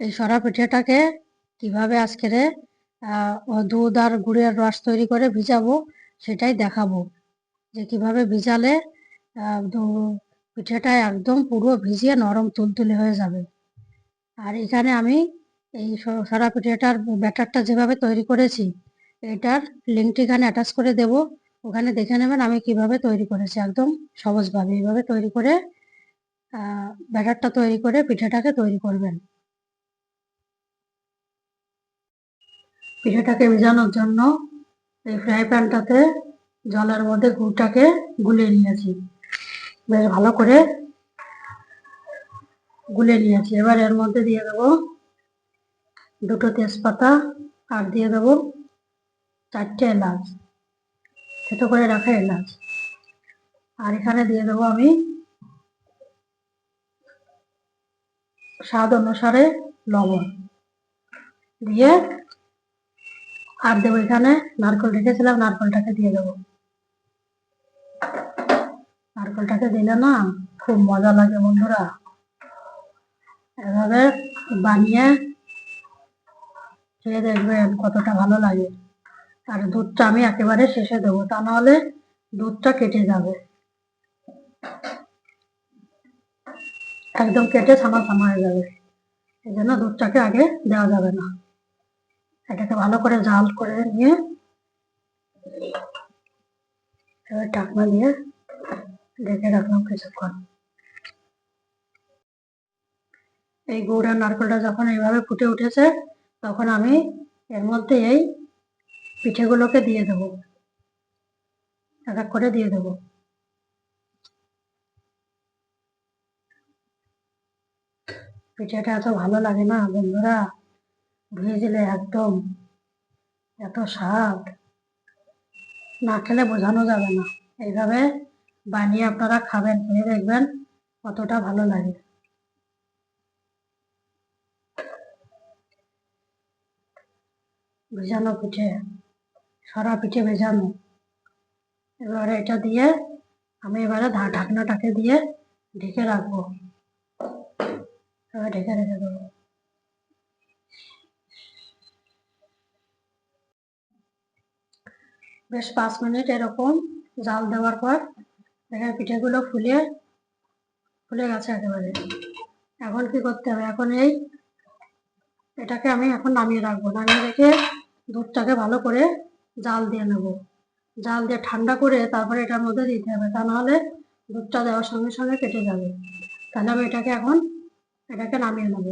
এই সরা পিঠেটাকে কীভাবে আজকেরে দুধ আর গুড়ের রস তৈরি করে ভিজাবো সেটাই দেখাবো। যে কীভাবে ভিজালে পিঠেটা একদম পুরো ভিজিয়ে নরম তুলতুলে হয়ে যাবে। আর এখানে আমি এই সরা পিঠেটার ব্যাটারটা যেভাবে তৈরি করেছি, এটার লিঙ্কটি এখানে অ্যাটাচ করে দেব। ওখানে দেখে নেবেন আমি কীভাবে তৈরি করেছি, একদম সহজভাবে। এইভাবে তৈরি করে ব্যাটারটা তৈরি করে পিঠেটাকে তৈরি করবেন। পিঠেটাকে ভিজানোর জন্য এই ফ্রাই প্যানটাতে জলের মধ্যে গুড়টাকে গুলে নিয়েছি। বেশ ভালো করে গুলে নিয়েছি। এবার এর মধ্যে দিয়ে দেবো দুটো তেজপাতা আর দিয়ে দেবো চারটে এলাচ, ছোটো করে রাখা এলাচ। আর এখানে দিয়ে দেবো আমি স্বাদ অনুসারে লবণ। দিয়ে আর দেবো এখানে নারকেল রেখেছিলাম, নারকেলটাকে দিয়ে দেবো। নারকেলটাকে দিলে না খুব মজা লাগে বন্ধুরা। এভাবে বানিয়ে খেয়ে দেখবেন কতটা ভালো লাগে। আর দুধটা আমি একেবারে শেষে দেবো, তা নাহলে দুধটা কেটে যাবে। একদম কেটে ছানা ছানা হয়ে যাবে। এই জন্য দুধটাকে আগে দেওয়া যাবে না। এটাকে ভালো করে জাল করে নিয়ে, এবার ঢাকনা দিয়ে ঢেকে রাখলাম কিছুক্ষণ। এই গুড় আর নারকেলটা যখন এইভাবে ফুটে উঠেছে, তখন আমি এর মধ্যে এই পিঠেগুলোকে দিয়ে দেবো। এক এক করে দিয়ে দেবো। পিঠেটা এত ভালো লাগে না বন্ধুরা। ভেজলে একদম এত স্বাদ। না খেলে বোঝানো যাবে না। এইভাবে বানিয়ে আপনারা খাবেন, খেয়ে দেখবেন কতটা ভালো লাগে। ভেজানো পিঠে সরা পিঠে ভেজানো। এবারে এটা দিয়ে আমি এবারে ঢাকনাটাকে দিয়ে ঢেকে রাখব। ঢেকে রেখে দেবো। বেশ পাঁচ মিনিট এরকম জাল দেওয়ার পর দেখেন পিঠেগুলো ফুলে ফুলে গেছে একেবারে। এখন কি করতে হবে? এখন এই এটাকে আমি এখন নামিয়ে রাখব। নামিয়ে রেখে দুধটাকে ভালো করে জাল দিয়ে নেব। জাল দিয়ে ঠান্ডা করে তারপরে এটার মধ্যে দিতে হবে। তা নাহলে দুধটা দেওয়ার সঙ্গে সঙ্গে কেটে যাবে। তাহলে আমি এটাকে এখন এটাকে নামিয়ে নেব।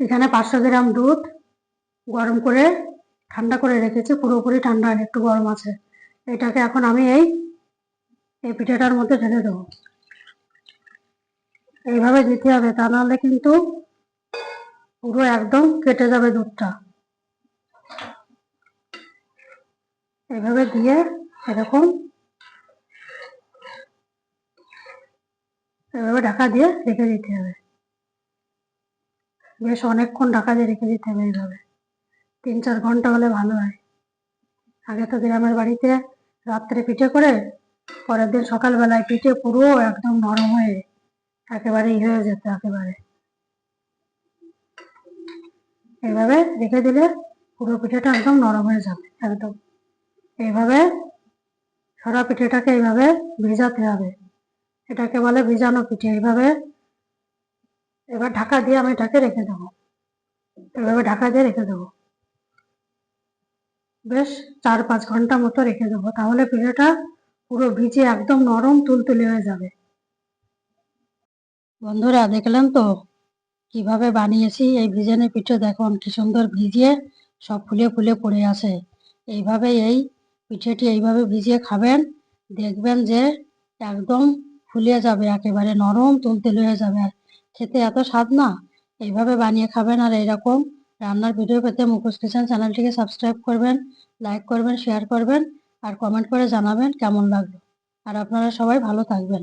এখানে পাঁচশো গ্রাম দুধ গরম করে ঠান্ডা করে রেখেছি পুরোপুরি ঠান্ডা হয়নি, একটু গরম আছে। এটাকে এখন আমি এই এই পিঠাটার মধ্যে ঢেলে দেবো। এইভাবে দিতে হবে তা নাহলে কিন্তু পুরো একদম কেটে যাবে দুধটা। এইভাবে দিয়ে এরকম এভাবে ঢাকা দিয়ে রেখে দিতে হবে। বেশ অনেকক্ষণ ঢাকা দিয়ে রেখে দিতে হবে এইভাবে। তিন চার ঘণ্টা হলে ভালো হয়। আগে তো গ্রামের বাড়িতে রাত্রে পিঠে করে, পরের দিন সকালবেলায় পিঠে পুরো একদম নরম হয়ে একেবারে হয়ে যেত একেবারে। এইভাবে রেখে দিলে পুরো পিঠেটা একদম নরম হয়ে যাবে, একদম। এইভাবে সরা পিঠেটাকে এইভাবে ভেজাতে হবে। এটাকে বলে ভিজানো পিঠে। এইভাবে এবার ঢাকা দিয়ে আমি এটাকে রেখে দেবো। এভাবে ঢাকা দিয়ে রেখে দেবো। বেশ চার পাঁচ ঘণ্টা মতো রেখে দেবো। তাহলে পিঠেটা পুরো ভিজে একদম নরম তুলতুলে হয়ে যাবে। বন্ধুরা, দেখলেন তো? কীভাবে বানিয়েছি এই ভিজানো পিঠে? দেখুন, কি সুন্দর ভিজিয়ে সব ফুলে ফুলে পড়ে আছে। এইভাবে এই পিঠেটি এইভাবে ভিজিয়ে খাবেন, দেখবেন যে একদম ফুলে যাবে, একেবারে নরম তুলতুলে হয়ে যাবে। খেতে এত স্বাদ না? এইভাবে বানিয়ে খাবেন আর এইরকম রান্নার ভিডিও পেতে মুখোশ কিচেন চ্যানেলটিকে সাবস্ক্রাইব করবেন লাইক করবেন শেয়ার করবেন, আর কমেন্ট করে জানাবেন কেমন লাগল। আর আপনারা সবাই ভালো থাকবেন।